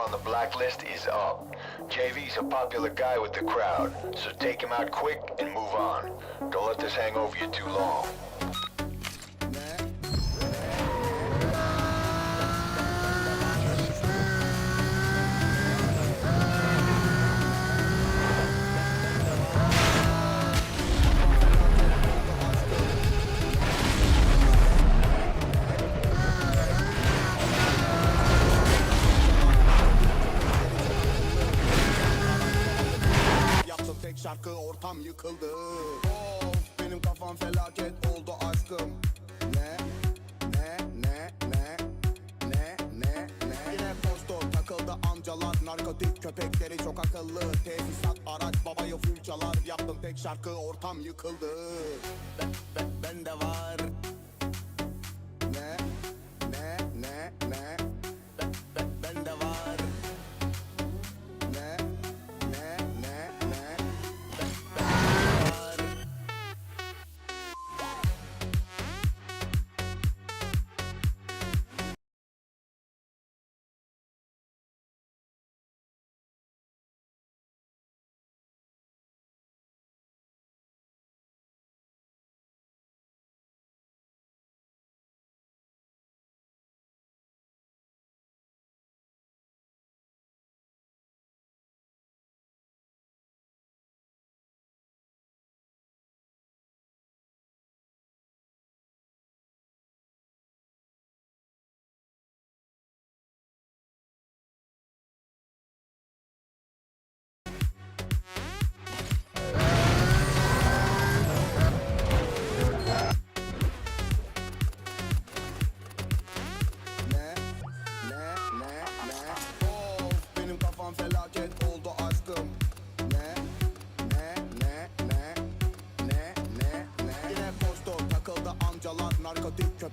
on the blacklist is up. JV's a popular guy with the crowd, so take him out quick and move on. Don't let this hang over you too long. Tek şarkı ortam yıkıldı. Ben, ben, ben de var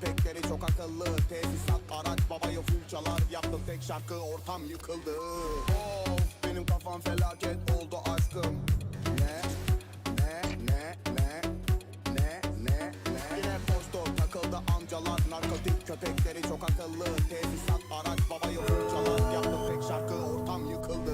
köpekleri çok akıllı. Tesisat araç babaya full çalar Yaptım tek şarkı ortam yıkıldı. Of benim kafam felaket oldu aşkım. Ne ne ne ne ne ne ne? Yine posto takıldı amcalar. Narkotik köpekleri çok akıllı. Tesisat araç babaya full çalar Yaptım tek şarkı ortam yıkıldı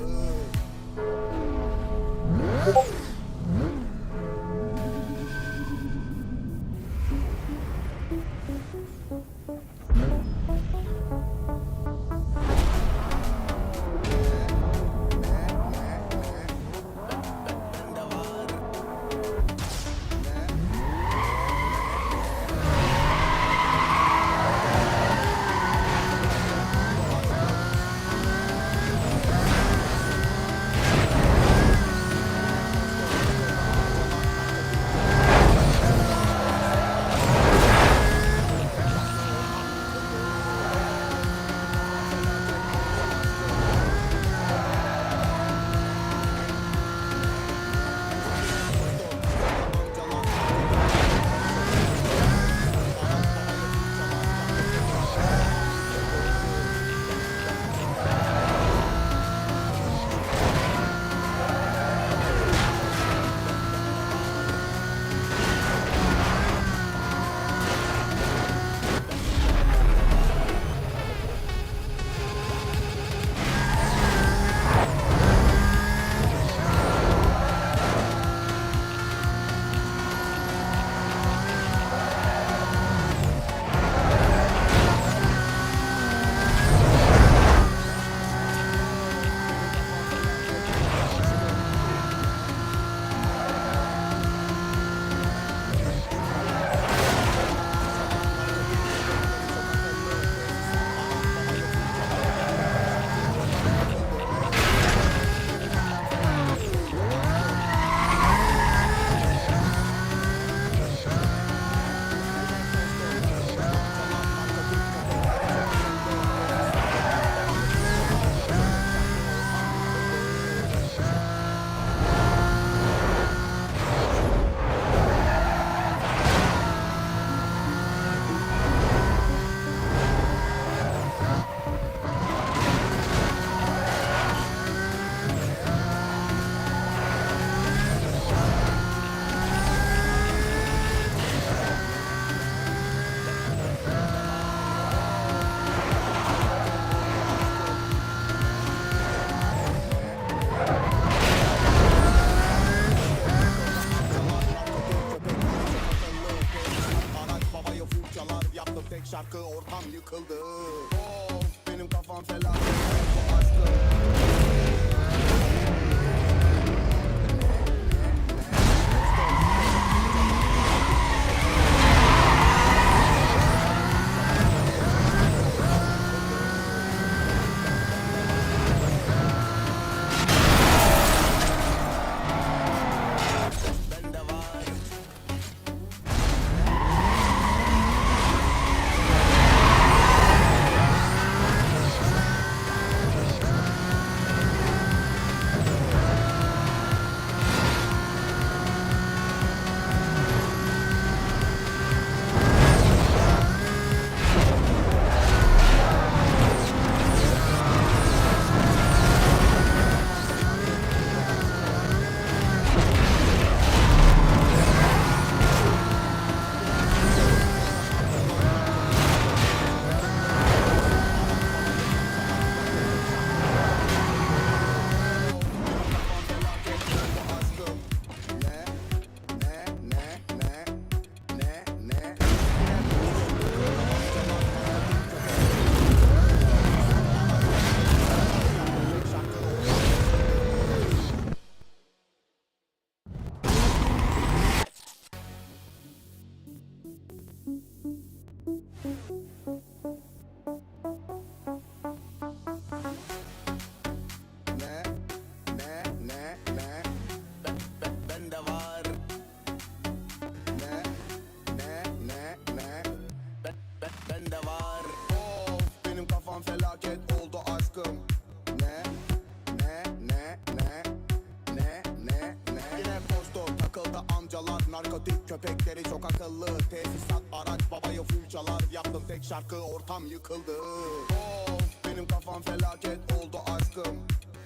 şarkı ortam yıkıldı. Of benim kafam felaket oldu aşkım.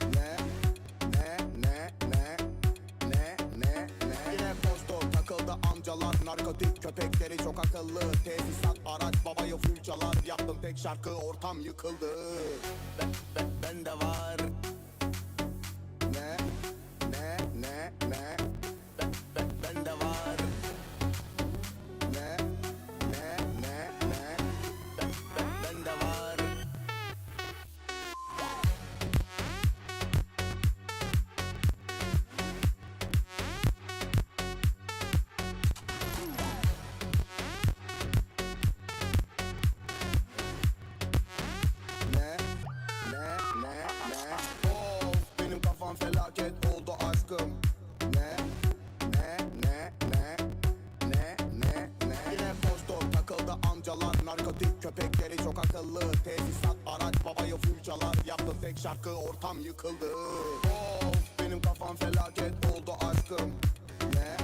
Ne? Ne? Ne? Ne? Ne? Ne? Ne? Yine posto takıldı amcalar narkotik köpekleri çok akıllı. Tesisat araç babaya fırçalar yaptım. Tek şarkı ortam yıkıldı. ben köpekleri çok akıllı. Tesisat araç babaya fırçalar yaptım. Tek şarkı ortam yıkıldı. Of benim kafam felaket oldu aşkım. Ne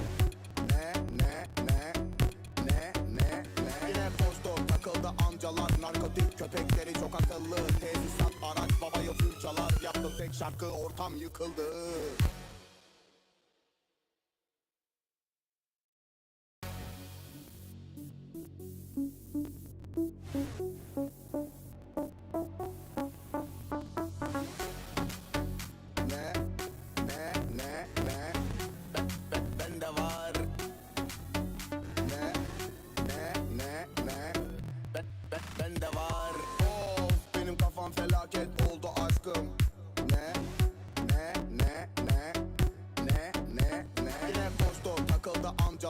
ne ne ne ne ne ne? Yine posto takıldı amcalar narkotik köpekleri çok akıllı. Tesisat araç babaya fırçalar yaptım. Tek şarkı ortam yıkıldı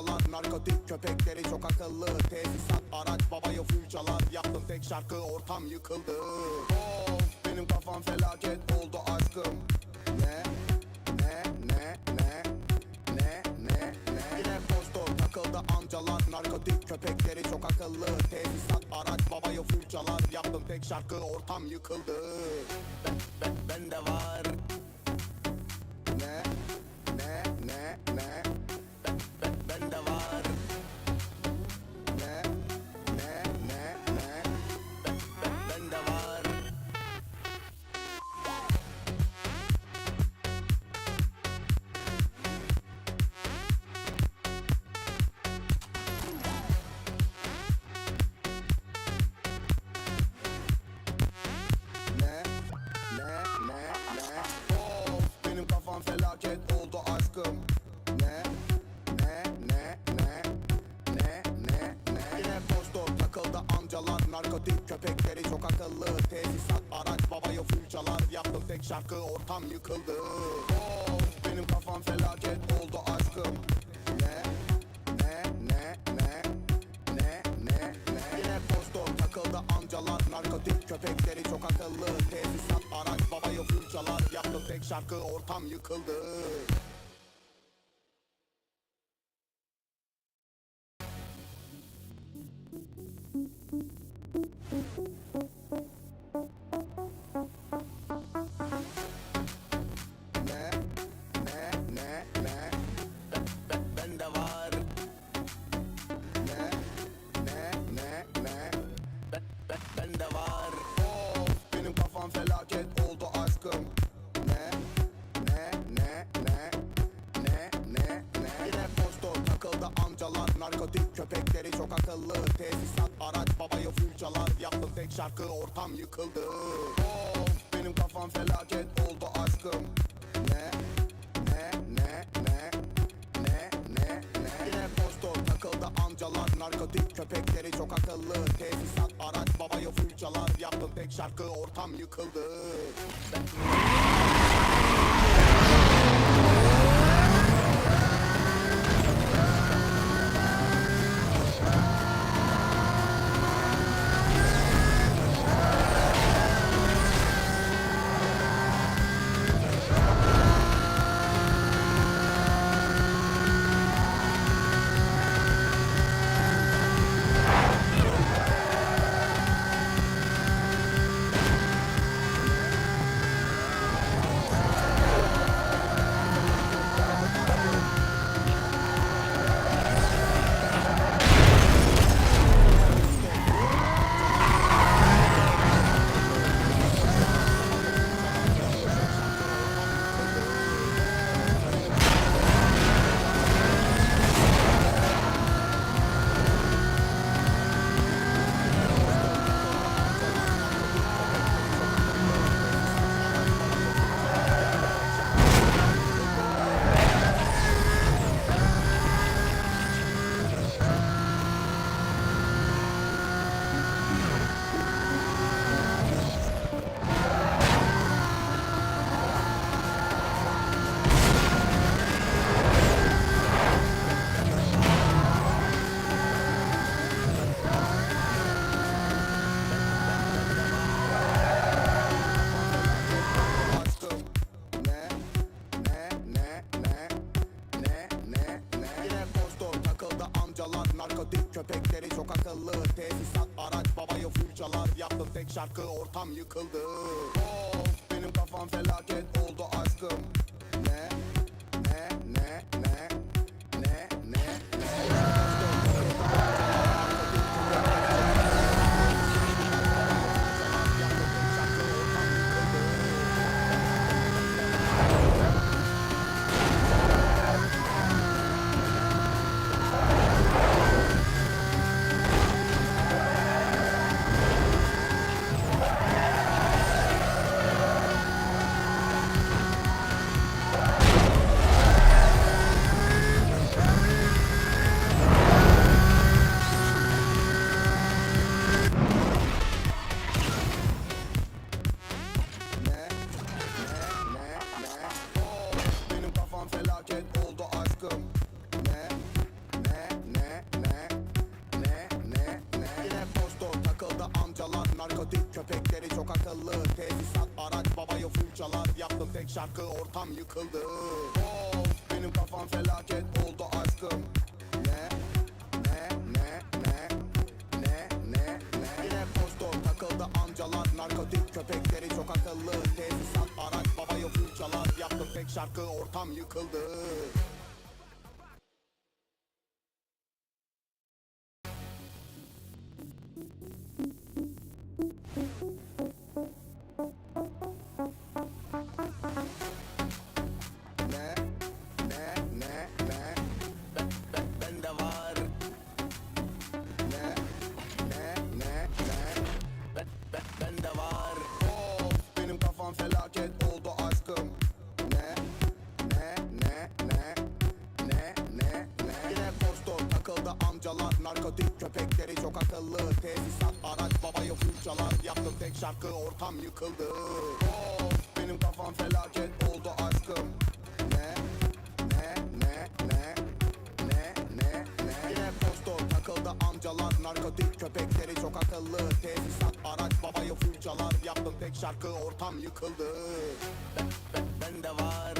amcalar narkotik köpekleri çok akıllı. Tesisat araç babaya fırçalar yaptım tek şarkı ortam yıkıldı. Of benim kafam felaket oldu aşkım. Ne? Ne? Ne? Ne? Ne? Ne? Ne? Yine posto takıldı amcalar. Narkotik köpekleri çok akıllı. Tesisat araç babaya fırçalar yaptım tek şarkı ortam yıkıldı. Ben, ben, bende var şarkı ortam yıkıldı. Oh, Benim kafam felaket oldu aşkım. Ne ne ne ne ne ne ne? Yine postor takıldı amcalar Narkotik köpekleri çok akıllı. Tesisat araç baba full çalar Yaptım tek şarkı ortam yıkıldı ortam yıkıldı. Of benim kafam felaket oldu aşkım. Ne ne ne ne ne ne ne. Yine postor takıldı amcalar Narkotik köpekleri çok akıllı. Tesisat araç babaya full çalar Yaptım. Tek şarkı ortam yıkıldı. aşkım şarkı ortam yıkıldı ortam yıkıldı. Of benim kafam felaket oldu aşkım. Ne ne ne ne ne ne ne. Yine postor takıldı amcalar Narkotik köpekleri çok akıllı. Tesisat araç babaya full çalar Yaptım tek şarkı ortam yıkıldı ortam yıkıldı. Of benim kafam felaket oldu aşkım. Ne? Ne? Ne? Ne? Ne? Ne? Ne? Yine posto takıldı amcalar Narkotik köpekleri çok akıllı. Tesisat araç babaya fırçalar. Yaptım tek şarkı ortam yıkıldı. Ben, ben, ben de var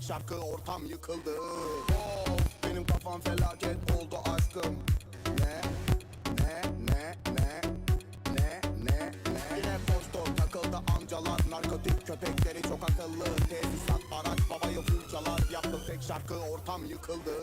tek şarkı ortam yıkıldı. Of benim kafam felaket oldu aşkım. Ne ne ne ne ne ne ne? Yine posto takıldı amcalar Narkotik köpekleri çok akıllı. Tesisat araç babaya fırçalar Yaptım tek şarkı ortam yıkıldı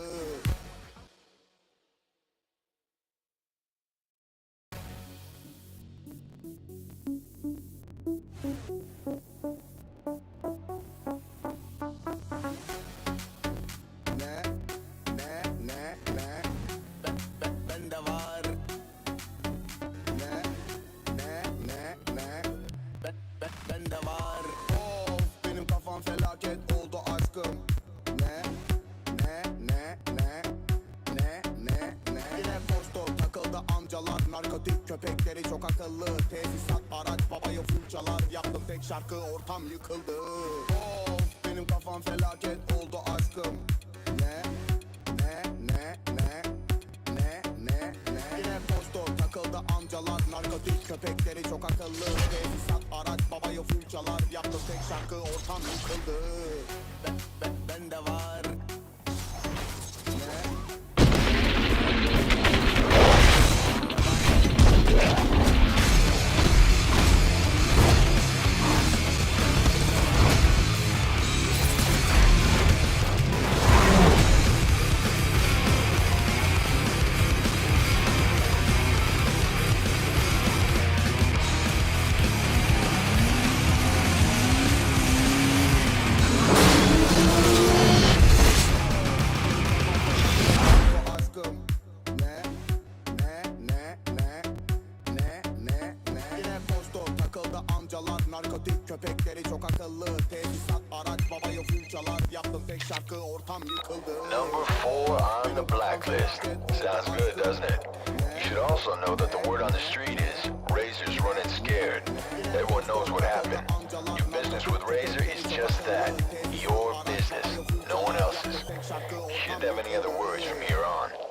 köpekleri çok akıllı. Tesisat araç babaya fırçalar. Yaptım tek şarkı ortam yıkıldı. Of benim kafam felaket ortam yıkıldı Number four on the blacklist. Sounds good, doesn't it? You should also know that the word on the street is Razor's running scared. Everyone knows what happened. Your business with Razor is just that. Your business. No one else's. Shouldn't have any other words from here on.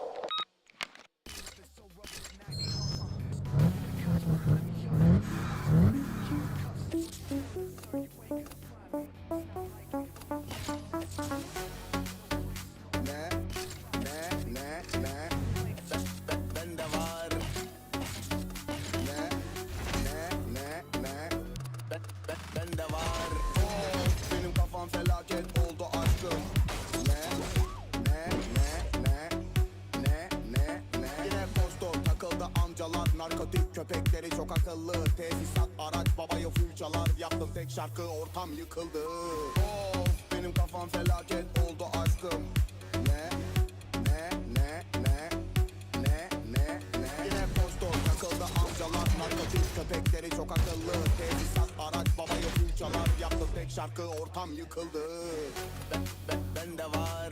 Narkotik köpekleri çok akıllı. Tesisat araç babaya fırçalar. Yaptım tek şarkı ortam yıkıldı. Of benim kafam felaket oldu aşkım. Ne? Ne? Ne? Ne? Ne? Ne? Ne? Yine posto takıldı amcalar. Narkotik köpekleri çok akıllı. Tesisat araç babaya fırçalar. Yaptım tek şarkı ortam yıkıldı. Ben, ben, ben de var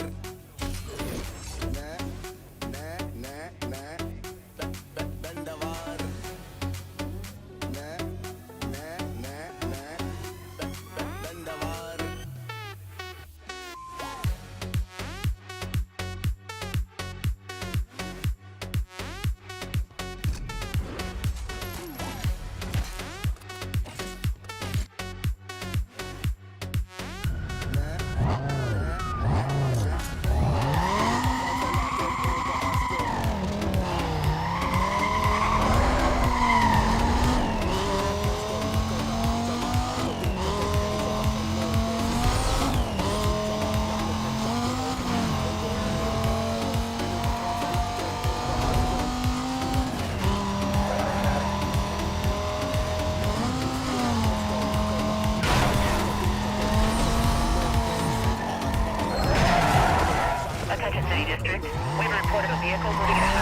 vehicle moving.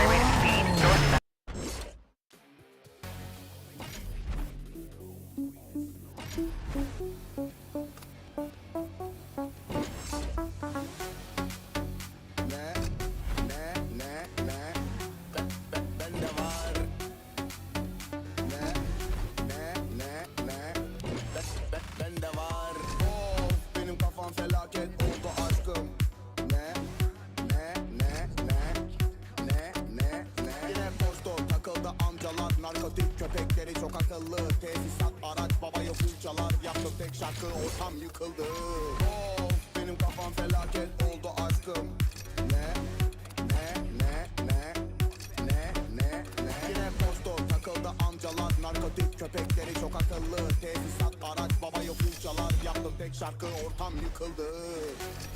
Robotik köpekleri çok akıllı. Tesisat araç babayı fırçalar Yaptım tek şarkı ortam yıkıldı.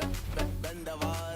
Ben, ben, ben de var.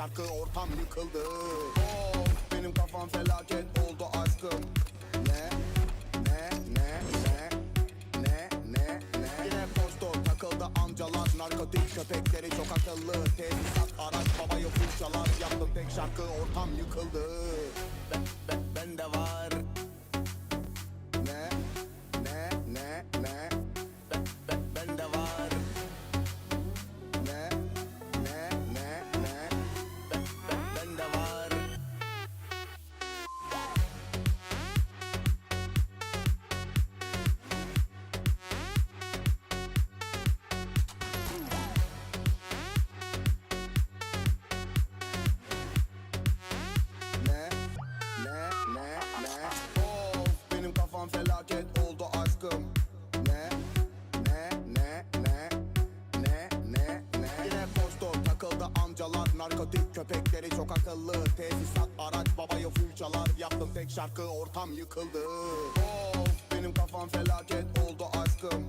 şarkı ortam yıkıldı oh, Benim kafam felaket oldu aşkım Ne? Ne? Ne? Ne? Ne? Ne? Ne? Yine postor takıldı amcalar Narkotik köpekleri çok akıllı Tesisat araç babayı fırçalar Yaptım tek şarkı ortam yıkıldı şarkı ortam yıkıldı. Oh, Benim kafam felaket oldu aşkım.